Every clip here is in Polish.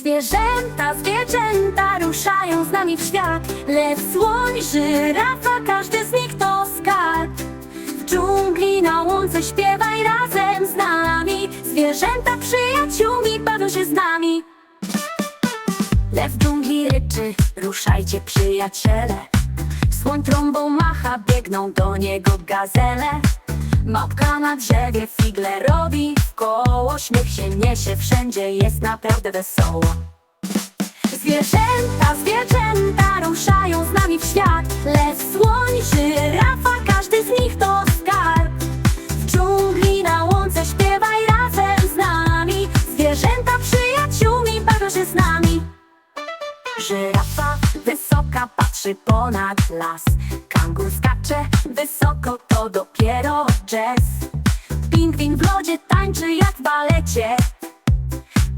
Zwierzęta, zwierzęta ruszają z nami w świat. Lew, słoń, żyrafa, każdy z nich to skarb. W dżungli na łące śpiewaj razem z nami. Zwierzęta przyjaciółmi bawią się z nami. Lew w dżungli ryczy, ruszajcie przyjaciele. Słoń trąbą macha, biegną do niego gazele Małpka na drzewie figle robi. W koło Śmiech się niesie, wszędzie jest naprawdę wesoło. Zwierzęta, zwierzęta ruszają z nami w świat. Lew, słoń, żyrafa, każdy z nich to skarb. W dżungli na łące śpiewaj razem z nami. Zwierzęta przyjaciółmi bawią się z nami. Żyrafa wysoka patrzy ponad las. Kangur skacze wysoko, to dopiero jazz. Pingwin w lodzie tańczy jak w balecie.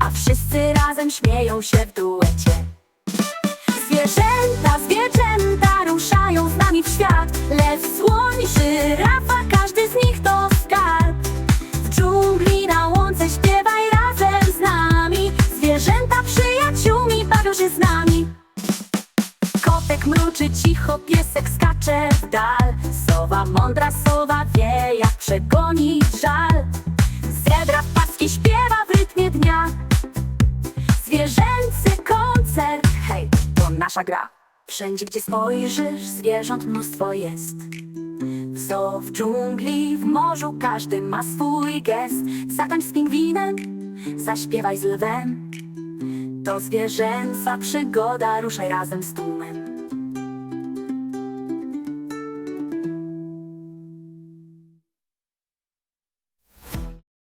A wszyscy razem śmieją się w duecie. Zwierzęta, zwierzęta ruszają z nami w świat. Lew, słoń, żyrafa, Mruczy cicho, piesek skacze w dal. Sowa, mądra sowa wie jak przegonić żal. Zebra w paski śpiewa w rytmie dnia. Zwierzęcy koncert, hej, to nasza gra. Wszędzie gdzie spojrzysz, zwierząt mnóstwo jest. W zoo, w dżungli, w morzu każdy ma swój gest. Zatańcz z pingwinem, zaśpiewaj z lwem. To zwierzęca przygoda, ruszaj razem z tłumem